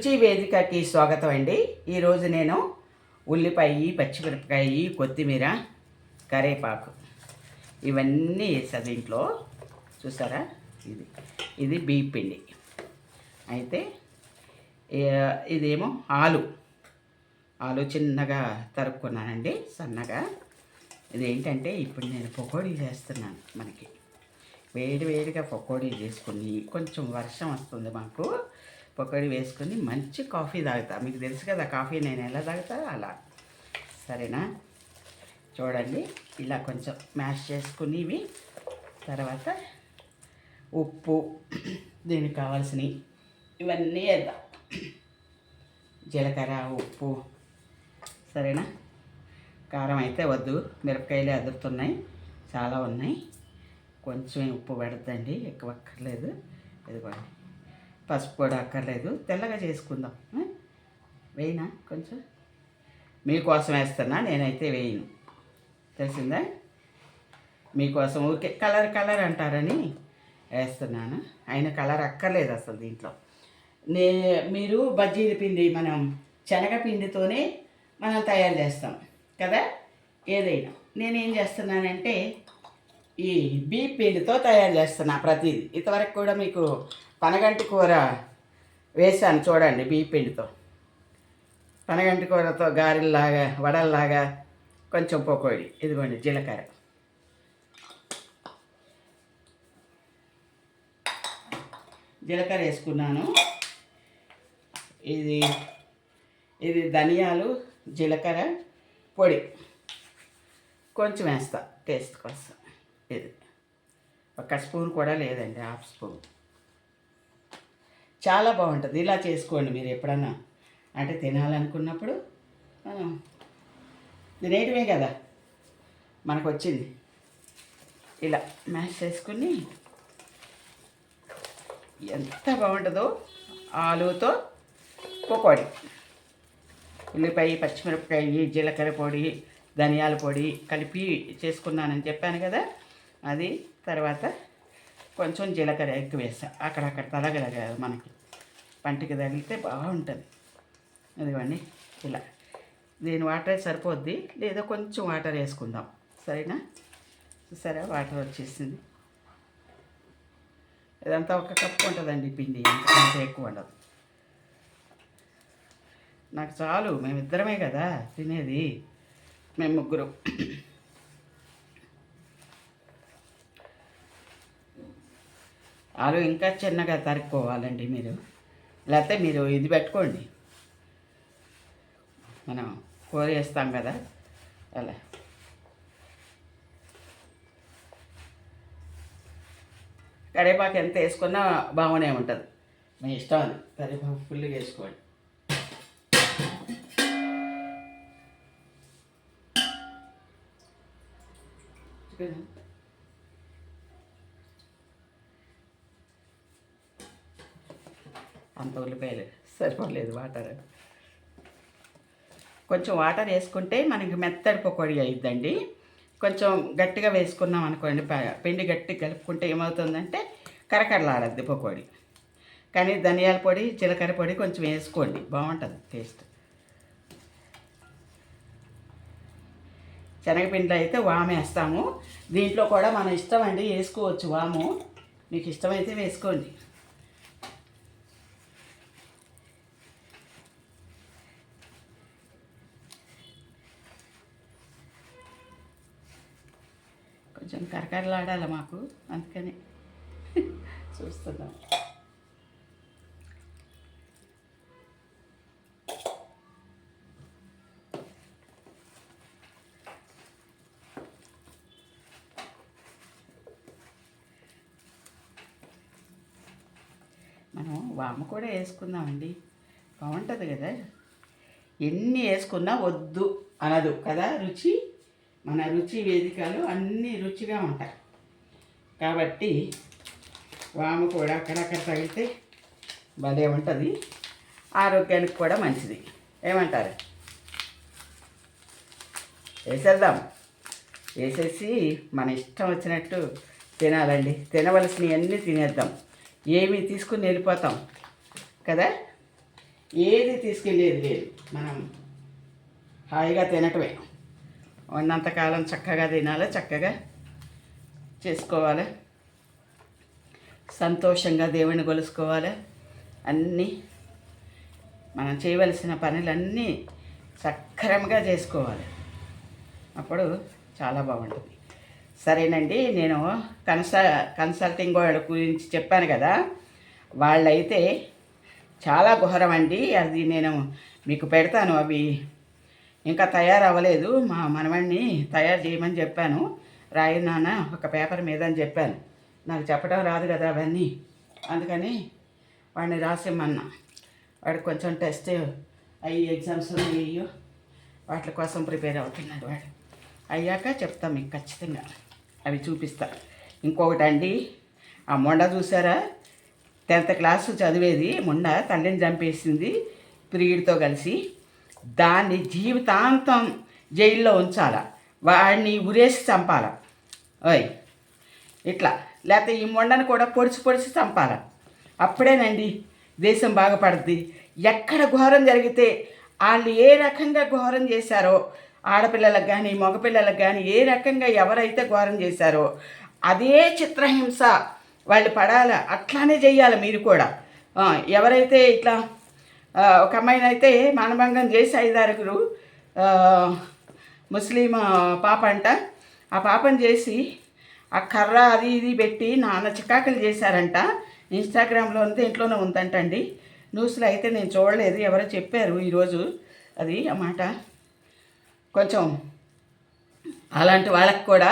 రుచి వేదికకి స్వాగతం అండి ఈరోజు నేను ఉల్లిపాయ పచ్చిమిరపకాయ కొత్తిమీర కరేపాకు ఇవన్నీ వేసా దీంట్లో. చూసారా ఇది ఇది బీ పిండి. అయితే ఇదేమో ఆలు. ఆలు చిన్నగా తరుక్కున్నానండి సన్నగా. ఇదేంటంటే ఇప్పుడు నేను పకోడీ చేస్తున్నాను మనకి. వేడి వేడిగా పకోడీ చేసుకుని కొంచెం వర్షం వస్తుంది మాకు. పకోడీ వేసుకుని మంచి కాఫీ తాగుతా. మీకు తెలుసు కదా కాఫీ నేను ఎలా తాగుతా? అలా. సరేనా? చూడండి ఇలా కొంచెం మ్యాష్ చేసుకుని ఇవి తర్వాత ఉప్పు దీనికి కావాల్సినవి. ఇవన్నీ వేద్దాం. జీలకర్ర ఉప్పు. సరేనా? కారం అయితే వద్దు. మిరపకాయలు అదురుతున్నాయి. చాలా ఉన్నాయి. కొంచెం ఉప్పు పెడద్దండి. ఎక్కువ అక్కర్లేదు. ఇదిగోండి. పసుపు కూడా అక్కర్లేదు. తెల్లగా చేసుకుందాం. వేయినా వేయనా కొంచెం? మీకోసం వేస్తున్నా నేనైతే వేయను. తెలిసిందా? మీకోసం ఊరికే కలర్ కలర్ అంటారని వేస్తున్నాను. ఆయన కలర్ అక్కర్లేదు అసలు దీంట్లో. నే మీరు బజ్జీల పిండి మనం శనగపిండితోనే మనం తయారు చేస్తాం కదా? ఏదైనా. నేనేం చేస్తున్నానంటే ఈ బీ పిండితో తయారు చేస్తున్నా ప్రతిదీ. ఇంతవరకు కూడా మీకు పనగంటి కూర వేశాను చూడండి బీ పిండితో. పనగంటి కూరతో గారెల్లాగా వడల్లాగా కొంచెం పొకోడి. ఇదిగోండి జీలకర్ర. జీలకర్ర వేసుకున్నాను. ఇది ఇది ధనియాలు జీలకర్ర పొడి. కొంచెం వేస్తా టేస్ట్ కోసం. ఇది ఒక స్పూన్ కూడా లేదండి హాఫ్ స్పూన్. చాలా బాగుంటుంది ఇలా చేసుకోండి మీరు ఎప్పుడన్నా. అంటే తినాలనుకున్నప్పుడు నేటివే తినేయటమే కదా మనకు వచ్చింది ఇలా మ్యాష్ చేసుకుని ఎంత బాగుంటుందో ఆలుతో పకోడీ. ఉల్లిపాయ పచ్చిమిరపకాయ జీలకర్ర పొడి ధనియాల పొడి కలిపి చేసుకున్నానని చెప్పాను కదా. అది తర్వాత కొంచెం జీలకర్ర ఎక్కువ వేసా అక్కడక్కడ తలగలగా మనకి. పంటికి తగిలితే బాగుంటుంది. ఇదిగోండి ఇలా. దీని వాటర్ సరిపోద్ది. లేదా కొంచెం వాటర్ వేసుకుందాం. సరేనా? సరే వాటర్ వచ్చేసింది. ఇదంతా ఒక కప్పు ఉంటుందండి పిండి. అంత ఎక్కువ ఉండదు. నాకు చాలు. మేమిద్దరమే కదా తినేది. మేము ముగ్గురు. ఆలు ఇంకా చిన్నగా తరుక్కోవాలండి మీరు. లేకపోతే మీరు ఇది పెట్టుకోండి. మనం కూర వేస్తాం కదా. అలా. కరివేపాకు ఎంత వేసుకున్నా బాగానే ఉంటుంది. మీ ఇష్టం అది. కరివేపాకు ఫుల్గా వేసుకోండి. అంత ఉల్లిపాయలు. సరిపోలేదు వాటర్ కొంచెం వాటర్ వేసుకుంటే మనకి మెత్తడి పకోడీ అయిద్దండి. కొంచెం గట్టిగా వేసుకున్నాం అనుకోండి పిండి గట్టి కలుపుకుంటే ఏమవుతుందంటే కరకరలాడద్ది పకోడీ. కానీ ధనియాల పొడి జీలకర్ర పొడి కొంచెం వేసుకోండి. బాగుంటుంది టేస్ట్. శనగపిండిలో అయితే వాము వేస్తాము. దీంట్లో కూడా మన ఇష్టం అండి వేసుకోవచ్చు వాము. మీకు ఇష్టమైతే వేసుకోండి. కొంచెం కరకరలాడాలి మాకు. అందుకని చూస్తున్నాం. మనం వాము కూడా వేసుకుందామండి. బాగుంటుంది కదా. ఎన్ని వేసుకున్నా వద్దు అనదు కదా రుచి? మన రుచి వేదికలు అన్నీ రుచిగా ఉంటాయి. కాబట్టి వాము కూడా అక్కడక్కడ తగిలితే భలే ఉంటుంది. ఆరోగ్యానికి కూడా మంచిది. ఏమంటారు? వేసేద్దాం. వేసేసి మన ఇష్టం వచ్చినట్టు తినాలండి. తినవలసినవి అన్నీ తినేద్దాం. ఏమి తీసుకుని వెళ్ళిపోతాం. కదా? ఏది తీసుకెళ్ళేది లేదు. మనం హాయిగా తినటమే. ఉన్నంతకాలం చక్కగా తినాలి చక్కగా చేసుకోవాలి. సంతోషంగా దేవుని కొలుసుకోవాలి. అన్నీ మనం చేయవలసిన పనులన్నీ సక్రమంగా చేసుకోవాలి. అప్పుడు చాలా బాగుంటుంది. సరేనండి నేను కన్సల్ కన్సల్టింగ్ వాళ్ళ గురించి చెప్పాను కదా వాళ్ళైతే చాలా ఘోరం అండి. అది నేను మీకు పెడతాను అవి ఇంకా తయారవ్వలేదు. మా మనవాడిని తయారు చేయమని చెప్పాను. రాయి నాన్న ఒక పేపర్ మీద అని చెప్పాను. నాకు చెప్పడం రాదు కదా అవన్నీ. అందుకని వాడిని రాసిమ్మన్నా. వాడికి కొంచెం టెస్ట్ అయ్యి ఎగ్జామ్స్ అయ్యో వాటి కోసం ప్రిపేర్ అవుతున్నాడు వాడు. అయ్యాక చెప్తాం మీకు ఖచ్చితంగా. అవి చూపిస్తా. ఇంకొకటి అండి ఆ మొండ చూసారా టెన్త్ క్లాసు చదివేది మొండ తల్లిని చంపేసింది ప్రియుడితో కలిసి. దాన్ని జీవితాంతం జైల్లో ఉంచాల. వాడిని ఉరేసి చంపాల. ఓయ్ ఇట్లా. లేకపోతే ఈ మొండను కూడా పొడిచి పొడిచి చంపాల. అప్పుడేనండి దేశం బాగుపడుద్ది. ఎక్కడ ఘోరం జరిగితే వాళ్ళు ఏ రకంగా ఘోరం చేశారో ఆడపిల్లలకు కానీ మగపిల్లలకు కానీ ఏ రకంగా ఎవరైతే ఘోరం చేశారో అదే చిత్రహింస వాళ్ళు పడాల. అట్లానే చేయాలి మీరు కూడా. ఎవరైతే ఇట్లా ఒక అమ్మాయిని అయితే మానభంగం చేసి ఐదారుగురు ముస్లిం పాప అంట. ఆ పాపను చేసి ఆ కర్ర అది ఇది పెట్టి నాన్న చికాకులు చేశారంట. ఇన్స్టాగ్రామ్లో ఉంది ఇంట్లోనే ఉందంటండి. న్యూస్లో అయితే నేను చూడలేదు ఎవరో చెప్పారు ఈరోజు అది ఆ మాట. కొంచెం అలాంటి వాళ్ళకి కూడా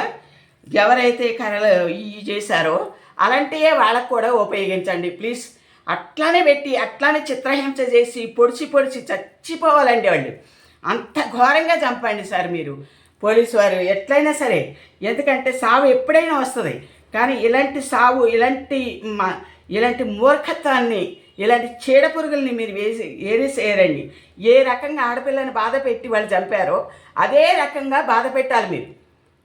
ఎవరైతే కర్రలు ఇవి చేశారో అలాంటివే వాళ్ళకు కూడా ఉపయోగించండి. ప్లీజ్ అట్లానే పెట్టి అట్లానే చిత్రహింస చేసి పొడిచి పొడిచి చచ్చిపోవాలండి వాళ్ళు. అంత ఘోరంగా చంపండి సార్ మీరు. పోలీసు వారు ఎట్లయినా సరే ఎందుకంటే సావు ఎప్పుడైనా వస్తుంది. కానీ ఇలాంటి సావు ఇలాంటి మ- ఇలాంటి మూర్ఖత్వాన్ని ఇలాంటి చీడ పురుగుల్ని మీరు వేసి ఏరేసేయరండి ఏ రకంగా ఆడపిల్లని బాధ పెట్టి వాళ్ళు చంపారో అదే రకంగా బాధ పెట్టాలి మీరు.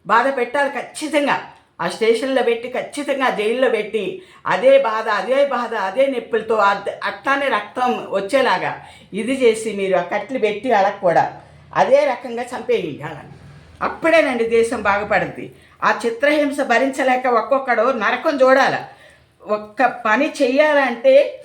బాధ పెట్టాలి ఖచ్చితంగా. ఆ స్టేషన్లో పెట్టి ఖచ్చితంగా జైల్లో పెట్టి అదే బాధ అదే బాధ అదే నొప్పులతో అట్లానే రక్తం వచ్చేలాగా ఇది చేసి మీరు ఆ కట్లు పెట్టి వాళ్ళకు కూడా అదే రకంగా చంపేయాలని అప్పుడేనండి దేశం బాగుపడుద్ది ఆ చిత్రహింస భరించలేక ఒక్కొక్కడు నరకం చూడాలి. ఒక్క పని చెయ్యాలంటే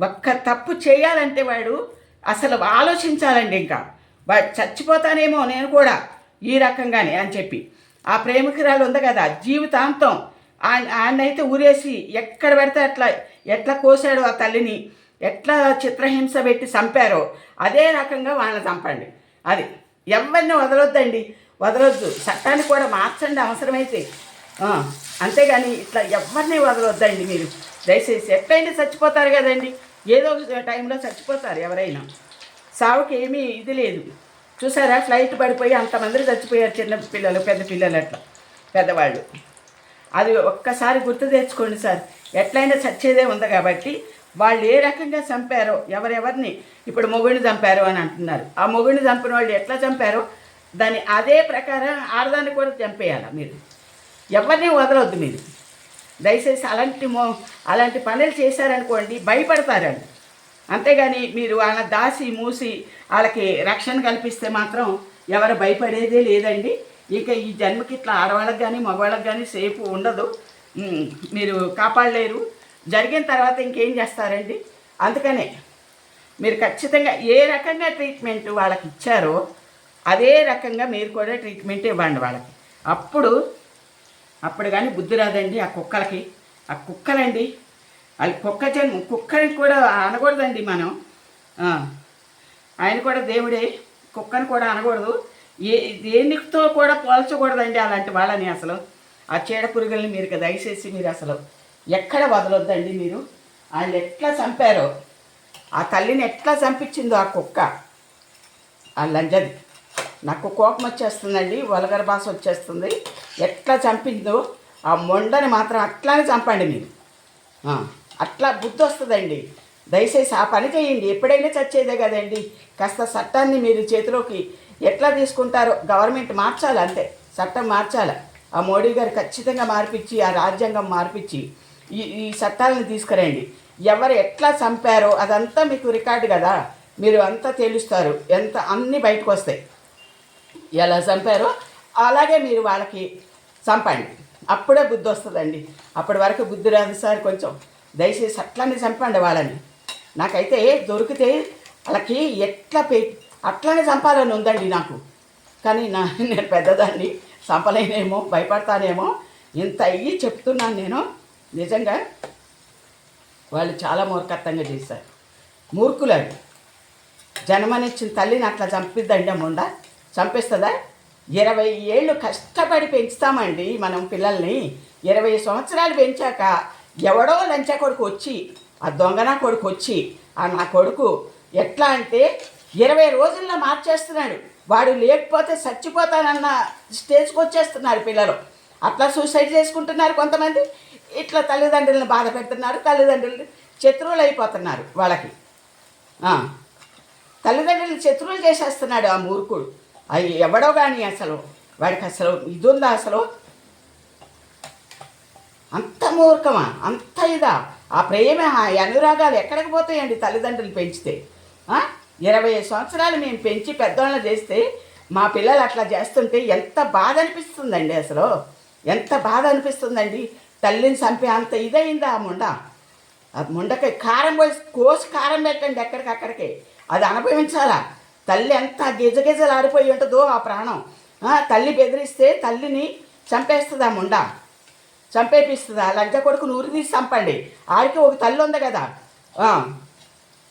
ఒక్క తప్పు చేయాలంటే వాడు అసలు ఆలోచించాలండి ఇంకా. వాడు చచ్చిపోతానేమో నేను కూడా ఈ రకంగానే అని చెప్పి. ఆ ప్రేమికురాలు ఉంది కదా జీవితాంతం. ఆయనైతే ఊరేసి ఎక్కడ పెడితే అట్లా ఎట్లా కోసాడో ఆ తల్లిని ఎట్లా చిత్రహింస పెట్టి చంపారో అదే రకంగా వాళ్ళని చంపండి. అది ఎవరిని వదలొద్దండి. వదలొద్దు. చట్టాన్ని కూడా మార్చండి అవసరమైతే. అంతేగాని ఇట్లా ఎవరిని వదలొద్దండి మీరు? దయచేసి ఎట్లయినా చచ్చిపోతారు కదండి. ఏదో ఒక టైంలో చచ్చిపోతారు ఎవరైనా. సావుకి ఏమీ ఇది లేదు. చూసారా? ఫ్లైట్ పడిపోయి అంతమంది చచ్చిపోయారు చిన్న పిల్లలు పెద్ద పిల్లలు అట్లా పెద్దవాళ్ళు. అది ఒక్కసారి గుర్తు తెచ్చుకోండి సార్. ఎట్లయినా చచ్చేదే ఉంది కాబట్టి వాళ్ళు ఏ రకంగా చంపారో ఎవరెవరిని ఇప్పుడు మొగుడిని చంపారు అని అంటున్నారు. ఆ మొగుడిని చంపిన వాళ్ళు ఎట్లా చంపారో దాని అదే ప్రకారం ఆడదాన్ని కూడా చంపేయాలి మీరు? ఎవరిని వదలొద్దు మీరు. దయచేసి అలాంటి మో అలాంటి పనులు చేశారనుకోండి భయపడతారండి. అంతేగాని మీరు వాళ్ళ దాసి మూసి వాళ్ళకి రక్షణ కల్పిస్తే మాత్రం ఎవరు భయపడేదే లేదండి. ఇక ఈ జన్మకి ఇట్లా ఆడవాళ్ళకి కానీ మగవాళ్ళకి కానీ సేఫ్ ఉండదు. మీరు కాపాడలేరు. జరిగిన తర్వాత ఇంకేం చేస్తారండి? అందుకనే మీరు ఖచ్చితంగా ఏ రకంగా ట్రీట్మెంట్ వాళ్ళకి ఇచ్చారో అదే రకంగా మీరు కూడా ట్రీట్మెంట్ ఇవ్వండి వాళ్ళకి. అప్పుడు అప్పుడు కానీ బుద్ధి రాదండి ఆ కుక్కలకి. ఆ కుక్కలండి అది కుక్క జన్మ కుక్కని కూడా అనకూడదండి మనం. ఆయన కూడా దేవుడే కుక్కని కూడా అనకూడదు. ఏ దేనితో కూడా పోల్చకూడదండి అలాంటి వాళ్ళని అసలు. ఆ చీడ పురుగుల్ని మీరు దయచేసి మీరు అసలు ఎక్కడ వదలొద్దండి మీరు. వాళ్ళు ఎట్లా చంపారో ఆ తల్లిని ఎట్లా చంపించిందో ఆ కుక్క. ఆ లంజది. నాకు కోపం వచ్చేస్తుందండి వలగర భాష వచ్చేస్తుంది. ఎట్లా చంపిందో ఆ మొండని మాత్రం అట్లానే చంపండి మీరు. ఆ, అట్లా బుద్ధి వస్తుందండి. దయచేసి ఆ పని చేయండి. ఎప్పుడైనా చచ్చేదే కదండి. కాస్త చట్టాన్ని మీరు చేతిలోకి ఎట్లా తీసుకుంటారో గవర్నమెంట్ మార్చాలి అంతే. చట్టం మార్చాలి. ఆ మోడీ గారు ఖచ్చితంగా మార్పించి ఆ రాజ్యాంగం మార్పించి ఈ ఈ చట్టాలను తీసుకురండి. ఎవరు ఎట్లా చంపారో అదంతా మీకు రికార్డు కదా. మీరు అంతా తెలుస్తారు. ఎంత అన్నీ బయటకు వస్తాయి. ఎలా చంపారో అలాగే మీరు వాళ్ళకి చంపండి. అప్పుడే బుద్ధి వస్తుందండి. అప్పటి వరకు బుద్ధి రాదు సార్ కొంచెం. దయచేసి అట్లానే చంపండి వాళ్ళని. నాకైతే దొరికితే వాళ్ళకి ఎట్లా పె అట్లానే చంపాలని ఉందండి నాకు. కానీ నా నేను పెద్దదాన్ని చంపలేనేమో భయపడతానేమో ఇంత అయ్యి చెప్తున్నాను నేను. నిజంగా వాళ్ళు చాలా మూర్ఖత్వంగా చేశారు. మూర్ఖులాడు జన్మనిచ్చిన తల్లిని అట్లా చంపిద్దండి ముండ. చంపిస్తుందా? ఇరవై ఏళ్ళు కష్టపడి పెంచుతామండి మనం పిల్లల్ని. ఇరవై సంవత్సరాలు పెంచాక ఎవడో లంచ కొడుకు వచ్చి ఆ దొంగన కొడుకు వచ్చి ఆ నా కొడుకు ఎట్లా అంటే ఇరవై రోజుల్లో మార్చేస్తున్నాడు. వాడు లేకపోతే చచ్చిపోతానన్న స్టేజ్కి వచ్చేస్తున్నారు పిల్లలు. అట్లా సూసైడ్ చేసుకుంటున్నారు కొంతమంది. ఇట్లా తల్లిదండ్రులను బాధ పెడుతున్నారు తల్లిదండ్రులు శత్రువులు అయిపోతున్నారు వాళ్ళకి. తల్లిదండ్రులు శత్రువులు చేసేస్తున్నాడు ఆ మూర్ఖుడు. అవి ఎవడో కానీ అసలు వాడికి అసలు ఇది ఉందా అసలు? అంత మూర్ఖమా? అంత ఇదా? ఆ ప్రేమ ఆ అనురాగాలు ఎక్కడికి పోతాయండి తల్లిదండ్రులు పెంచితే? ఇరవై సంవత్సరాలు మేము పెంచి పెద్దవాళ్ళని చేస్తే మా పిల్లలు అట్లా చేస్తుంటే ఎంత బాధ అనిపిస్తుందండి అసలు? ఎంత బాధ అనిపిస్తుందండి? తల్లిని చంపే అంత ఇదైందా ఆ ముండ? ఆ ముండకి కారం పోసి కోసి కారం పెట్టండి ఎక్కడికక్కడికి అది అనుభవించాలా? తల్లి ఎంత గిజగిజలు ఆడిపోయి ఉంటుందో ఆ ప్రాణం. తల్లి బెదిరిస్తే తల్లిని చంపేస్తుంది ఆ ముండ. చంపేపిస్తుందా? లంచ కొడుకు నూరి తీసి చంపండి. ఆడికి ఒక తల్లి ఉంది కదా. ఆడికి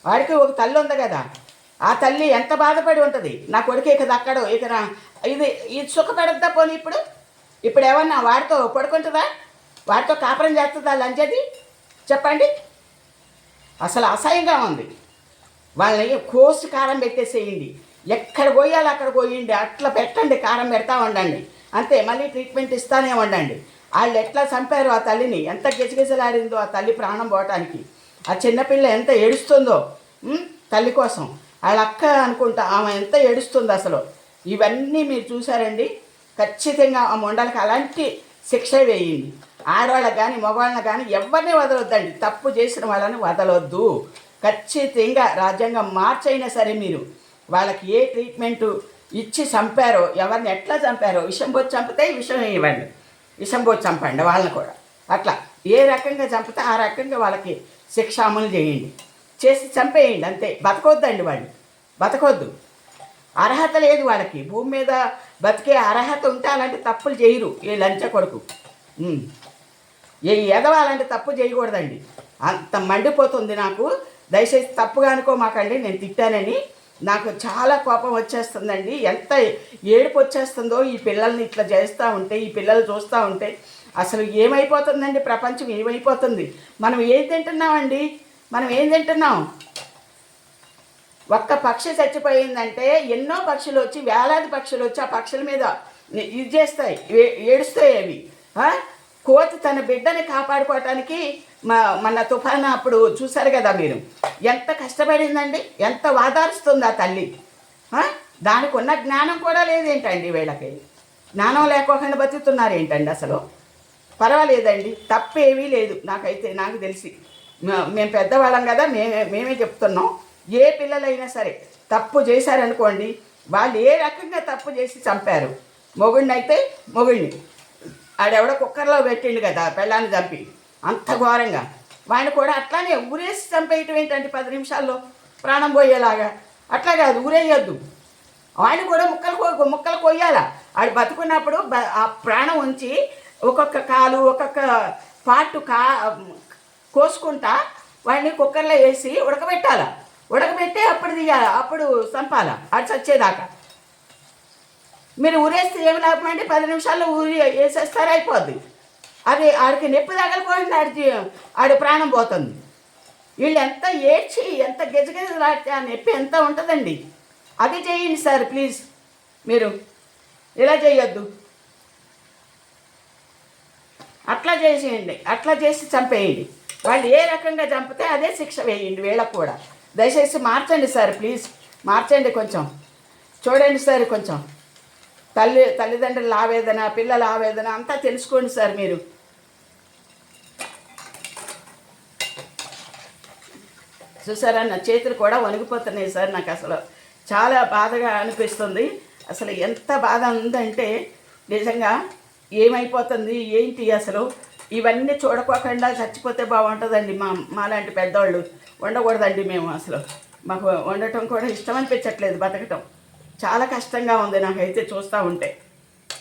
వాడికి ఒక తల్లి ఉంది కదా. ఆ తల్లి ఎంత బాధపడి ఉంటుంది? నా కొడుకు ఇక దక్కడు ఇక ఇది ఇది సుఖపడద్దా పోనీ ఇప్పుడు? ఇప్పుడు ఏమన్నా వాడితో పడుకుంటుందా? వాడితో కాపురం చేస్తుందా లంచది చెప్పండి. అసలు అసహ్యంగా ఉంది. వాళ్ళని కోసి కారం పెట్టేసేయండి. ఎక్కడ పోయాలి అక్కడ పోయండి. అట్లా పెట్టండి కారం పెడతా ఉండండి. అంతే మళ్ళీ ట్రీట్మెంట్ ఇస్తానే ఉండండి. వాళ్ళు ఎట్లా చంపారు ఆ తల్లిని? ఎంత గిజగిజలాడిందో ఆ తల్లి ప్రాణం పోవటానికి. ఆ చిన్నపిల్ల ఎంత ఏడుస్తుందో తల్లి కోసం. వాళ్ళ అక్క అనుకుంటా ఆమె ఎంత ఏడుస్తుందో అసలు. ఇవన్నీ మీరు చూసారండి ఖచ్చితంగా ఆ మొండలకి అలాంటి శిక్ష వేయండి. ఆడవాళ్ళకి కానీ మగవాళ్ళని కానీ ఎవరిని వదలొద్దండి. తప్పు చేసిన వాళ్ళని వదలొద్దు. ఖచ్చితంగా రాజ్యాంగం మార్చైనా సరే మీరు వాళ్ళకి ఏ ట్రీట్మెంటు ఇచ్చి చంపారో ఎవరిని ఎట్లా చంపారో విషం పోయి చంపితే విషం ఇవ్వండి విషం పోసి చంపండి వాళ్ళని కూడా. అట్లా ఏ రకంగా చంపితే ఆ రకంగా వాళ్ళకి శిక్ష అమలు చేయండి. చేసి చంపేయండి అంతే. బతకొద్దండి వాళ్ళు. బతకొద్దు. అర్హత లేదు వాళ్ళకి. భూమి మీద బతికే అర్హత ఉంటే అలాంటి తప్పులు చేయరు ఈ లంచ కొడుకు. ఏ ఎదవాలంటే తప్పు చేయకూడదండి. అంత మండిపోతుంది నాకు. దయచేసి తప్పుగా అనుకోమాకండి. నేను తిట్టానని నాకు చాలా కోపం వచ్చేస్తుందండి. ఎంత ఏడుపు వచ్చేస్తుందో ఈ పిల్లల్ని ఇట్లా చేస్తూ ఉంటే ఈ పిల్లలు చూస్తూ ఉంటే అసలు ఏమైపోతుందండి? ప్రపంచం ఏమైపోతుంది? మనం ఏం తింటున్నామండి? మనం ఏం తింటున్నాం? ఒక్క పక్షి చచ్చిపోయిందంటే ఎన్నో పక్షులు వచ్చి వేలాది పక్షులు వచ్చి ఆ పక్షుల మీద ఇది చేస్తాయి ఏడుస్తాయి అవి. కోతి తన బిడ్డని కాపాడుకోవటానికి మన తుఫాను అప్పుడు చూశారు కదా మీరు? ఎంత కష్టపడిందండి? ఎంత వాదారుస్తుంది ఆ తల్లి? దానికి ఉన్న జ్ఞానం కూడా లేదేంటండి వీళ్ళకి? జ్ఞానం లేకోకుండా బతుకుతున్నారు ఏంటండి అసలు? పర్వాలేదండి తప్పేమీ లేదు. నాకైతే నాకు తెలిసి. మ- మేము పెద్దవాళ్ళం కదా మేమే మేమే చెప్తున్నాం. ఏ పిల్లలైనా సరే తప్పు చేశారనుకోండి వాళ్ళు ఏ రకంగా తప్పు చేసి చంపారు? మొగుడిని అయితే మొగుడిని ఆడెవడో కుక్కర్లో పెట్టిండు కదా పెళ్ళాన్ని చంపి. అంత ఘోరంగా. వాడిని కూడా అట్లానే ఊరేసి చంపేయటం ఏంటంటే పది నిమిషాల్లో ప్రాణం పోయేలాగా. అట్లా కాదు ఊరేయొద్దు. ఆయన కూడా ముక్కలు కో ముక్కలు కొయ్యాలా. ఆడు బతుకున్నప్పుడు ఆ ప్రాణం ఉంచి ఒక్కొక్క కాలు ఒక్కొక్క పార్ట్ కా కోసుకుంటా వాడిని కుక్కర్లో వేసి ఉడకబెట్టాల. ఉడకబెట్టి అప్పుడు తీయాలి అప్పుడు చంపాల. అది చచ్చేదాకా. మీరు ఊరేస్తే ఏమి లాభమండి పది నిమిషాల్లో ఊరి వేసేస్తారు అయిపోద్ది. అది ఆడికి నొప్పి తగలిపోయింది ఆడికి ఆడి ప్రాణం పోతుంది. వీళ్ళు ఎంత ఏడ్చి ఎంత గజగజలాడితే ఆ నొప్పి ఎంత ఉంటుందండి? అది చేయండి సార్ ప్లీజ్. మీరు ఇలా చేయొద్దు. అట్లా చేసేయండి అట్లా చేసి చంపేయండి. వాళ్ళు ఏ రకంగా చంపితే అదే శిక్ష వేయండి వీళ్ళకు కూడా. దయచేసి మార్చండి సార్ ప్లీజ్. మార్చండి కొంచెం. చూడండి సార్ కొంచెం. తల్లి తల్లిదండ్రుల ఆవేదన పిల్లల ఆవేదన అంతా తెలుసుకోండి సార్ మీరు. చూసారా నా చేతులు కూడా వణిగిపోతున్నాయి సార్ నాకు అసలు. చాలా బాధగా అనిపిస్తుంది. అసలు ఎంత బాధ ఉందంటే నిజంగా ఏమైపోతుంది ఏంటి అసలు? ఇవన్నీ చూడకోకుండా చచ్చిపోతే బాగుంటుందండి మా మాలాంటి పెద్దవాళ్ళు ఉండకూడదండి మేము అసలు. మాకు వండటం కూడా ఇష్టం అనిపించట్లేదు బతకటం. చాలా కష్టంగా ఉంది నాకైతే చూస్తూ ఉంటే.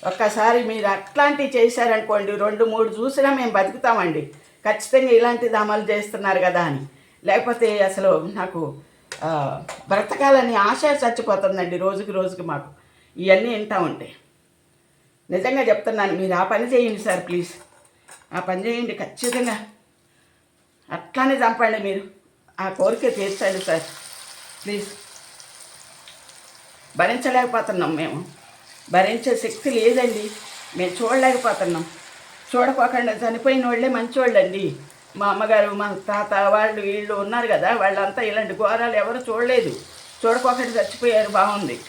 ఒక్కసారి మీరు అట్లాంటివి చేశారనుకోండి రెండు మూడు చూసినా మేము బతుకుతామండి. ఖచ్చితంగా ఇలాంటిది అమలు చేస్తున్నారు కదా అని. లేకపోతే అసలు నాకు బ్రతకాలని ఆశ చచ్చిపోతుందండి రోజుకి రోజుకి మాకు. ఇవన్నీ వింటా ఉంటే. నిజంగా చెప్తున్నాను మీరు ఆ పని చేయండి సార్ ప్లీజ్. ఆ పని చేయండి ఖచ్చితంగా. అట్లానే చంపండి మీరు. ఆ కోరిక తీర్చండి సార్. ప్లీజ్. భరించలేకపోతున్నాం మేము. భరించే శక్తి లేదండి. మేము చూడలేకపోతున్నాం. చూడకోకుండా చనిపోయిన వాళ్ళే మంచివాళ్ళండి మా అమ్మగారు మా తాత వాళ్ళు వీళ్ళు ఉన్నారు కదా వాళ్ళంతా ఇలాంటి ఘోరాలు ఎవరు చూడలేదు. చూడకోకుండా చచ్చిపోయారు బాగుంది.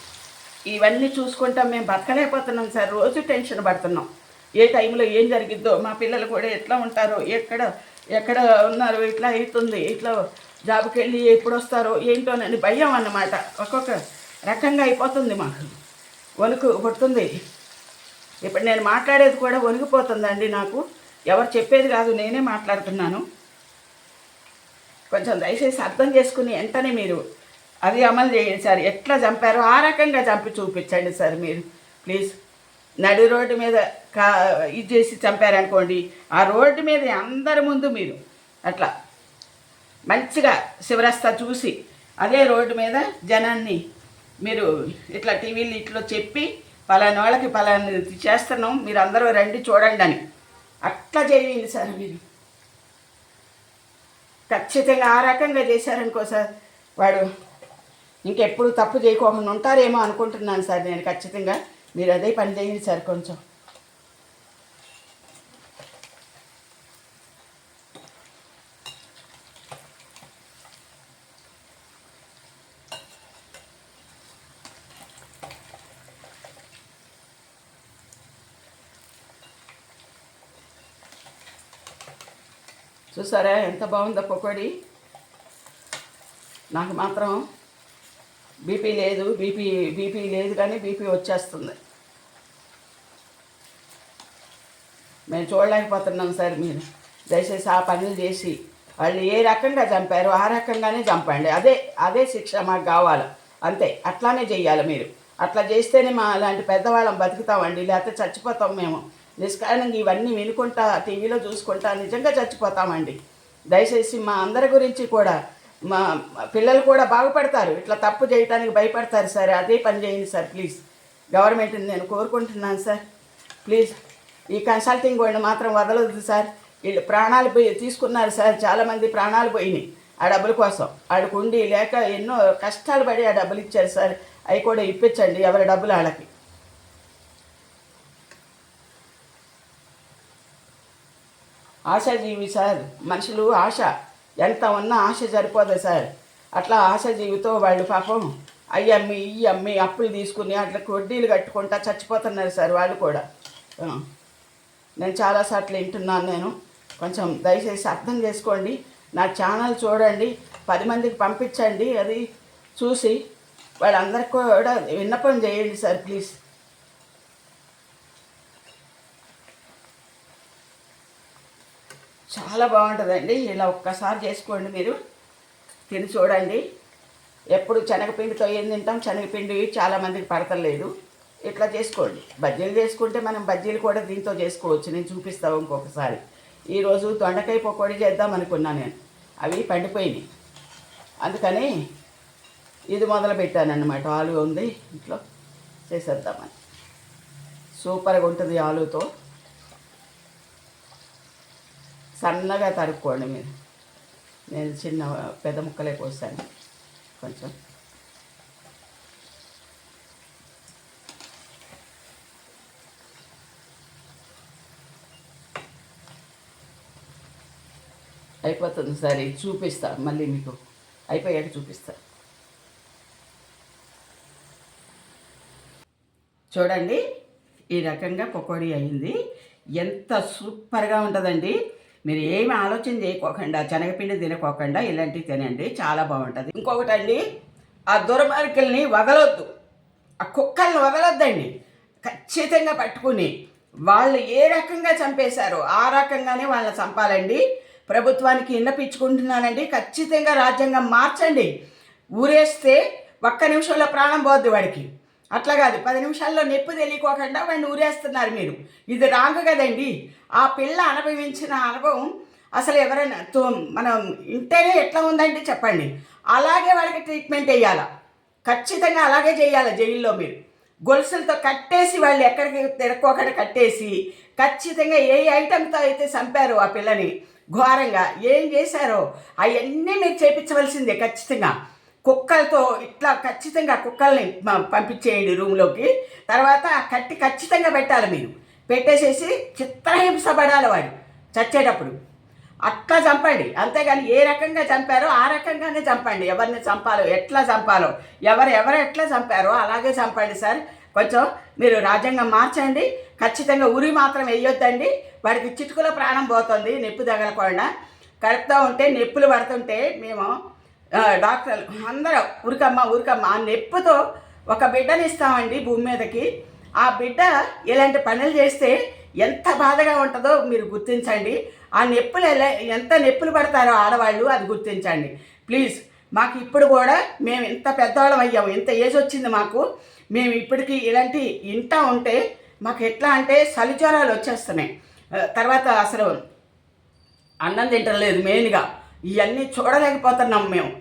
ఇవన్నీ చూసుకుంటాం మేము బతకలేకపోతున్నాం సార్. రోజు టెన్షన్ పడుతున్నాం. ఏ టైంలో ఏం జరిగిద్దో మా పిల్లలు కూడా ఎట్లా ఉంటారో ఎక్కడ ఎక్కడ ఉన్నారు ఇట్లా అవుతుంది ఇట్లా జాబ్కి వెళ్ళి ఎప్పుడు వస్తారో ఏంటోనని భయం అన్నమాట. ఒక్కొక్క రకంగా అయిపోతుంది మాకు. వణుకు పుడుతుంది. ఇప్పుడు నేను మాట్లాడేది కూడా వణిగిపోతుందండి నాకు. ఎవరు చెప్పేది కాదు నేనే మాట్లాడుతున్నాను. కొంచెం దయచేసి అర్థం చేసుకుని వెంటనే మీరు అది అమలు చేయండి సార్. ఎట్లా చంపారో ఆ రకంగా చంపి చూపించండి సార్ మీరు. ప్లీజ్. నడి రోడ్డు మీద కా ఇది చేసి చంపారనుకోండి ఆ రోడ్డు మీద అందరి ముందు మీరు. అట్లా. మంచిగా శివరస్త చూసి అదే రోడ్డు మీద జనాన్ని మీరు ఇట్లా టీవీలు ఇట్లా చెప్పి పలాని వాళ్ళకి పలాని చేస్తున్నాం మీరు అందరూ రండి చూడండి అని. అట్లా చేయండి సార్ మీరు. ఖచ్చితంగా ఆ రకంగా చేశారనుకో సార్ వాడు ఇంకెప్పుడు తప్పు చేయకోకుండా ఉంటారేమో అనుకుంటున్నాను సార్ నేను ఖచ్చితంగా. మీరు అదే పని చేయండి సార్ కొంచెం. చూసారా? ఎంత బాగుందో పకోడీ. నాకు మాత్రం బీపీ లేదు బీపీ బీపీ లేదు కానీ బీపీ వచ్చేస్తుంది. మేము చూడలేకపోతున్నాం సార్ మీరు. దయచేసి ఆ పనులు చేసి వాళ్ళు ఏ రకంగా చంపారో ఆ రకంగానే చంపండి. అదే అదే శిక్ష మాకు కావాలి. అంతే అట్లానే చెయ్యాలి మీరు. అట్లా చేస్తేనే మా అలాంటి పెద్దవాళ్ళం బతుకుతామండి లేకపోతే చచ్చిపోతాం మేము. నిష్కారణంగా ఇవన్నీ వినుకుంటా టీవీలో చూసుకుంటా నిజంగా చచ్చిపోతామండి. దయచేసి మా అందరి గురించి కూడా మా పిల్లలు కూడా బాగుపడతారు. ఇట్లా తప్పు చేయడానికి భయపడతారు సార్. అదే పని చేయండి సార్ ప్లీజ్. గవర్నమెంట్ని నేను కోరుకుంటున్నాను సార్. ప్లీజ్. ఈ కన్సల్టింగ్ వాళ్ళు మాత్రం వదలదు సార్. వీళ్ళు ప్రాణాలు పోయి తీసుకున్నారు సార్. చాలామంది ప్రాణాలు పోయినాయి ఆ డబ్బుల కోసం. ఆడికి ఉండి లేక ఎన్నో కష్టాలు పడి ఆ డబ్బులు ఇచ్చారు సార్. అవి కూడా ఇప్పించండి ఎవరి డబ్బులు వాళ్ళకి. ఆశాజీవి సార్ మనుషులు ఆశ. ఎంత ఉన్నా ఆశ సరిపోదు సార్. అట్లా ఆశాజీవితో వాళ్ళు పాపం అవి అమ్మి ఈ అమ్మి అప్పులు తీసుకుని అట్లా వడ్డీలు కట్టుకుంటా చచ్చిపోతున్నారు సార్ వాళ్ళు కూడా. నేను చాలాసార్లు వింటున్నాను నేను. కొంచెం దయచేసి అర్థం చేసుకోండి. నా ఛానల్ చూడండి. పది మందికి పంపించండి. అది చూసి వాళ్ళందరికీ కూడా విన్నపం చేయండి సార్ ప్లీజ్. చాలా బాగుంటుందండి. ఇలా ఒక్కసారి చేసుకోండి మీరు. తిని చూడండి. ఎప్పుడు శనగపిండితో ఏం తింటాం? శనగపిండి చాలామందికి పడతలేదు. ఇట్లా చేసుకోండి. బజ్జీలు చేసుకుంటే మనం బజ్జీలు కూడా దీంతో చేసుకోవచ్చు. నేను చూపిస్తాను ఇంకొకసారి. ఈరోజు దొండకాయ పకోడీ చేద్దాం అనుకున్నా నేను. అవి పండిపోయినాయి. అందుకని ఇది మొదలు పెట్టాను ఆలు ఉంది. ఇంట్లో చేసేద్దామని. సూపర్గా ఉంటుంది ఆలుతో. సన్నగా తరుక్కోండి మీరు. నేను చిన్న పెద్ద ముక్కలే కోసాను. కొంచెం. అయిపోతుంది సరే చూపిస్తా. మళ్ళీ మీకు అయిపోయాక చూపిస్తా. చూడండి ఈ రకంగా పకోడీ అయింది. ఎంత సూపర్గా ఉంటుందండి. మీరు ఏమి ఆలోచన చేయకోకుండా శనగపిండి తినకోకుండా ఇలాంటివి తినండి. చాలా బాగుంటుంది. ఇంకొకటి అండి ఆ దుర్మార్గుల్ని వదలొద్దు ఆ కుక్కల్ని వదలొద్దండి ఖచ్చితంగా పట్టుకుని వాళ్ళు ఏ రకంగా చంపేశారో ఆ రకంగానే వాళ్ళని చంపాలండి. ప్రభుత్వానికి ఇన్నపించుకుంటున్నానండి ఖచ్చితంగా రాజ్యాంగం మార్చండి. ఊరేస్తే ఒక్క నిమిషంలో ప్రాణం పోద్ది వాడికి. అట్లా కాదు. పది నిమిషాల్లో నొప్పి తెలియకోకుండా వాడిని ఊరేస్తున్నారు మీరు. ఇది రాంగ్ కదండి. ఆ పిల్ల అనుభవించిన అనుభవం అసలు ఎవరైనా తో- మనం ఇంటేనే ఎట్లా ఉందంటే చెప్పండి. అలాగే వాళ్ళకి ట్రీట్మెంట్ వేయాలా ఖచ్చితంగా అలాగే చేయాలి జైల్లో మీరు? గొలుసులతో కట్టేసి వాళ్ళు ఎక్కడికి తిరక్కోకుండా కట్టేసి ఖచ్చితంగా ఏ ఐటెంతో అయితే చంపారో ఆ పిల్లని ఘోరంగా ఏం చేశారో అవన్నీ మీరు చేపించవలసిందే ఖచ్చితంగా. కుక్కలతో ఇట్లా ఖచ్చితంగా కుక్కల్ని పంపించేయండి రూమ్లోకి. తర్వాత ఆ కట్టి ఖచ్చితంగా పెట్టాలి మీరు. పెట్టేసేసి చిత్రహింస పడాలి వాడు చచ్చేటప్పుడు. అట్లా చంపండి. అంతేగాని ఏ రకంగా చంపారో ఆ రకంగానే చంపండి. ఎవరిని చంపాలో ఎట్లా చంపాలో ఎవరు ఎవరు ఎట్లా చంపారో అలాగే చంపండి సార్. కొంచెం మీరు రాజ్యాంగం మార్చండి. ఖచ్చితంగా ఉరి మాత్రం వేయొద్దండి. వాడికి చిటుకుల ప్రాణం పోతుంది నొప్పి తగలకుండా. కడుపుతూ ఉంటే నొప్పులు పడుతుంటే మేము డాక్టర్లు అందరూ ఉరికమ్మ ఉరికమ్మ ఆ నొప్పితో ఒక బిడ్డని ఇస్తామండి భూమి మీదకి. ఆ బిడ్డ ఇలాంటి పనులు చేస్తే ఎంత బాధగా ఉంటుందో మీరు గుర్తించండి. ఆ నొప్పులు ఎలా ఎంత నొప్పులు పడతారో ఆడవాళ్ళు అది గుర్తించండి. ప్లీజ్ మాకు ఇప్పుడు కూడా మేము ఇంత పెద్దవాళ్ళం అయ్యాము ఇంత ఏజ్ వచ్చింది మాకు. మేము ఇప్పటికి ఇలాంటి ఇంట ఉంటే మాకు ఎట్లా అంటే చలి జ్వరాలు వచ్చేస్తున్నాయి. తర్వాత అసలు అన్నం తింటలేదు మెయిన్గా. ఇవన్నీ చూడలేకపోతున్నాం మేము.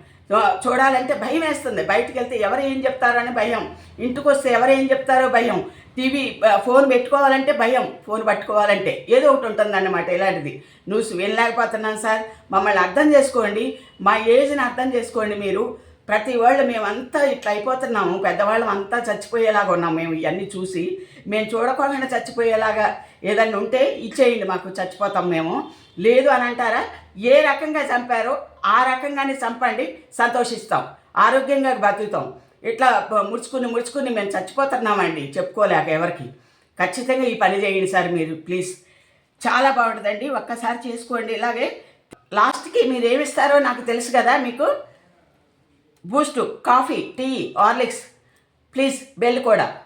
చూడాలంటే భయం వేస్తుంది. బయటికి వెళ్తే ఎవరు ఏం చెప్తారని భయం. ఇంటికి వస్తే ఎవరు ఏం చెప్తారో భయం. టీవీ ఫోన్ పెట్టుకోవాలంటే భయం. ఫోన్ పట్టుకోవాలంటే ఏదో ఒకటి ఉంటుంది అన్నమాట ఇలాంటిది. న్యూస్ వినలేకపోతున్నాను సార్. మమ్మల్ని అర్థం చేసుకోండి. మా ఏజ్ని అర్థం చేసుకోండి మీరు. ప్రతి వాళ్ళు మేమంతా ఇట్లా అయిపోతున్నాము. పెద్దవాళ్ళం అంతా చచ్చిపోయేలాగా ఉన్నాం మేము ఇవన్నీ చూసి. మేము చూడకుండా చచ్చిపోయేలాగా ఏదన్నా ఉంటే ఇచ్చేయండి. మాకు చచ్చిపోతాం మేము. లేదు అని అంటారా? ఏ రకంగా చంపారో ఆ రకంగానే చంపండి సంతోషిస్తాం ఆరోగ్యంగా బతుకుతాం. ఇట్లా ముడుచుకుని ముడుచుకుని మేము చచ్చిపోతున్నామండి చెప్పుకోలేక ఎవరికి. ఖచ్చితంగా ఈ పని చేయండి సార్ మీరు ప్లీజ్. చాలా బాగుంటుందండి ఒక్కసారి చేసుకోండి. ఇలాగే లాస్ట్కి మీరు ఏమిస్తారో నాకు తెలుసు కదా మీకు. Boost coffee tea Horlicks please bell కూడా.